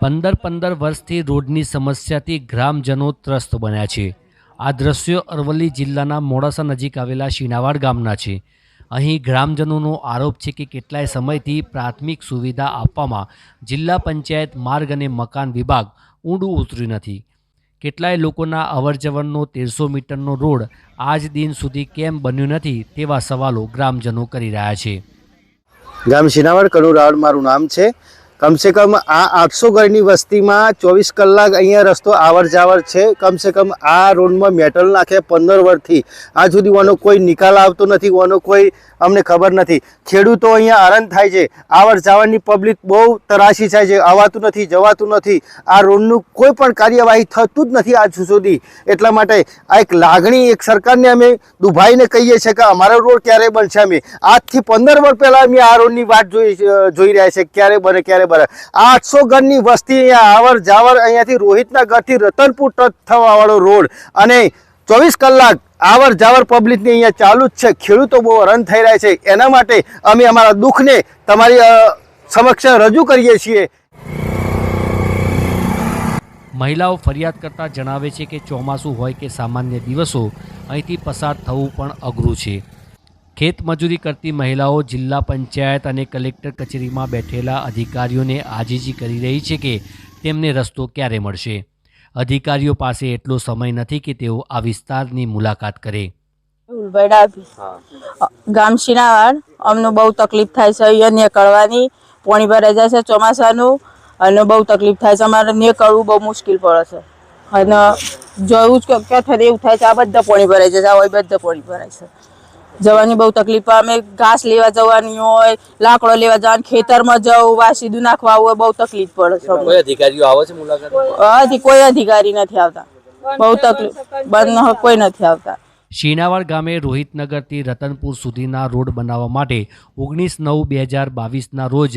પંદર પંદર વર્ષથી રોડની સમસ્યાથી ગ્રામજનો ત્રસ્ત બન્યા છે. આ દ્રશ્યો અરવલ્લી જિલ્લાના મોડાસા નજીક આવેલા શીનાવાડ ગામના છે. અહીં ગ્રામજનોનો આરોપ છે કે કેટલાય સમયથી પ્રાથમિક સુવિધા આપવામાં જિલ્લા પંચાયત માર્ગ અને મકાન વિભાગ ઊંડું ઉતર્યું નથી. કેટલાય લોકોના અવરજવરનો તેરસો મીટરનો રોડ આજ દિન સુધી કેમ બન્યો નથી તેવા સવાલો ગ્રામજનો કરી રહ્યા છે. ગામ શિનાવડ કનુરાવડ મારું નામ છે. કમસે કમ આ આઠસો ઘરની વસ્તીમાં ચોવીસ કલાક અહીંયા રસ્તો આવર જાવર છે. કમસે કમ આ રોડમાં મેટલ નાખે પંદર વર્ષથી. આ સુધી ઓનો કોઈ નિકાલ આવતો નથી, ઓનો કોઈ અમને ખબર નથી. ખેડૂતો અહીંયા આનંદ થાય છે. આવર જાવરની પબ્લિક બહુ તરાશી થાય છે. આવાતું નથી, જવાતું નથી. આ રોડનું કોઈ પણ કાર્યવાહી થતું જ નથી આજ સુધી. એટલા માટે આ એક લાગણી એક સરકારને અમે દુભાઈને કહીએ છીએ કે અમારો રોડ ક્યારે બનશે અમે. આજથી પંદર વર્ષ પહેલાં અમે આ રોડની વાત જોઈ જોઈ રહ્યા છે ક્યારે બને, ક્યારે બને આઠસો ઘરની વસ્તી અહીંયા આવર જાવર અહીંયાથી રોહિતના ઘરથી રતનપુર ટચ થવાવાળો રોડ. અને ચોવીસ કલાક આવર જાવર પબ્લિકની અહીંયા ચાલુ જ છે. ખેડૂતો બહુ રન થઈ રહ્યા છે. એના માટે અમે અમારા દુઃખને તમારી સમક્ષ રજૂ કરીએ છીએ. મહિલાઓ ફરિયાદ કરતા જણાવે છે કે ચોમાસું હોય કે સામાન્ય દિવસો અહીંથી પસાર થવું પણ અઘરું છે. ખેત મજૂરી કરતી મહિલાઓ જિલ્લા પંચાયત અને કલેક્ટર કચેરીમાં બેઠેલા અધિકારીઓને આજીજી કરી રહી છે કે તેમને રસ્તો ક્યારે મળશે. અધિકારીઓ પાસે એટલો સમય નથી કે તેઓ આ વિસ્તારની મુલાકાત કરે. ગામ શિનાવાડ. અમને બહુ તકલીફ થાય છે અહીંયા નીકળવાની પોણી ભરાઈ જાય છે ચોમાસાનું અને બહુ તકલીફ થાય છે. અમારે નીકળવું બહુ મુશ્કેલ પડે છે. અને જોયું જ કે ક્યાં એવું થાય છે આ બધા પોણી ભરાઈ જાય છે આ બધા પોણી ભરાય છે. જવાની બહુ તકલીફ પડે અમે ઘાસ લેવા જવાની હોય લાકડો લેવા જવાનું ખેતરમાં જવું વાસીદું નાખવા હોય બહુ તકલીફ પડે કોઈ. અધિકારીઓ આવે છે મુલાકાત? હજી કોઈ અધિકારી નથી આવતા. બહુ તકલીફ. બંધ કોઈ નથી આવતા. શીનાવાડ ગામે રોહિતનગરથી રતનપુર સુધીના રોડ બનાવવા માટે ઓગણીસ નવ બે હજાર બાવીસના રોજ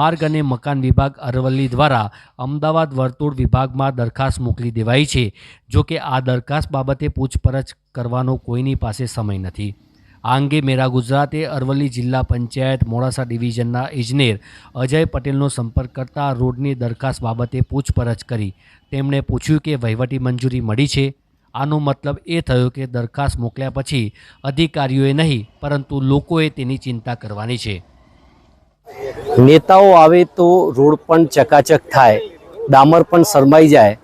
માર્ગ અને મકાન વિભાગ અરવલ્લી દ્વારા અમદાવાદ વર્તુળ વિભાગમાં દરખાસ્ત મોકલી દેવાઈ છે. જો કે આ દરખાસ્ત બાબતે પૂછપરછ કરવાનો કોઈની પાસે સમય નથી. આ અંગે મેરા ગુજરાતે અરવલ્લી જિલ્લા પંચાયત મોડાસા ડિવિઝનના ઇજનેર અજય પટેલનો સંપર્ક કરતા રોડની દરખાસ્ત બાબતે પૂછપરછ કરી. તેમણે પૂછ્યું કે વહીવટી મંજૂરી મળી છે? આનો મતલબ એ થયો કે દરખાસ્ત મોકલ્યા પછી અધિકારીઓએ નહીં, પરંતુ લોકોએ તેની ચિંતા કરવાની છે. નેતાઓ આવે તો રોડ પણ ચકાચક થાય, ડામર પણ શરમાઈ જાય.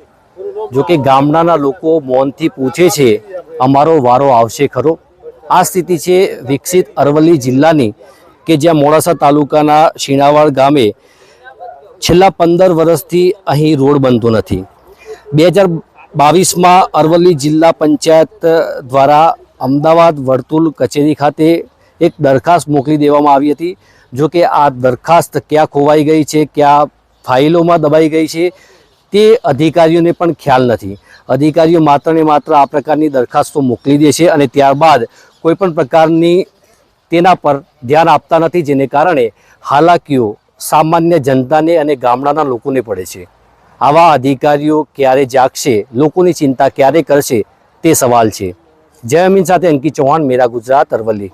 જો કે ગામડાના લોકો મૌનથી પૂછે છે, અમારો વારો આવશે ખરો? આ સ્થિતિ છે વિકસિત અરવલ્લી જિલ્લાની કે જ્યાં મોડાસા તાલુકાના શીણાવાડ ગામે છેલ્લા પંદર વર્ષથી અહીં રોડ બનતો નથી. બે હજાર બાવીસમાં અરવલ્લી જિલ્લા પંચાયત દ્વારા અમદાવાદ વર્તુલ કચેરી ખાતે એક દરખાસ્ત મોકલી દેવામાં આવી હતી. જો કે આ દરખાસ્ત ક્યાં ખોવાઈ ગઈ છે, ક્યાં ફાઇલોમાં દબાઈ ગઈ છે તે અધિકારીઓને પણ ખ્યાલ નથી. અધિકારીઓ માત્ર ને માત્ર આ પ્રકારની દરખાસ્તો મોકલી દે છે અને ત્યારબાદ કોઈ પણ પ્રકારની તેના પર ધ્યાન આપતા નથી, જેને કારણે હાલાકીઓ સામાન્ય જનતાને અને ગામડાના લોકોને પડે છે. આવા અધિકારીઓ ક્યારે જાગશે, લોકોની ચિંતા ક્યારે કરશે, તે સવાલ છે. જય અમીન સાથે અંકિત ચૌહાણ, મેરા ગુજરાત, અરવલ્લી.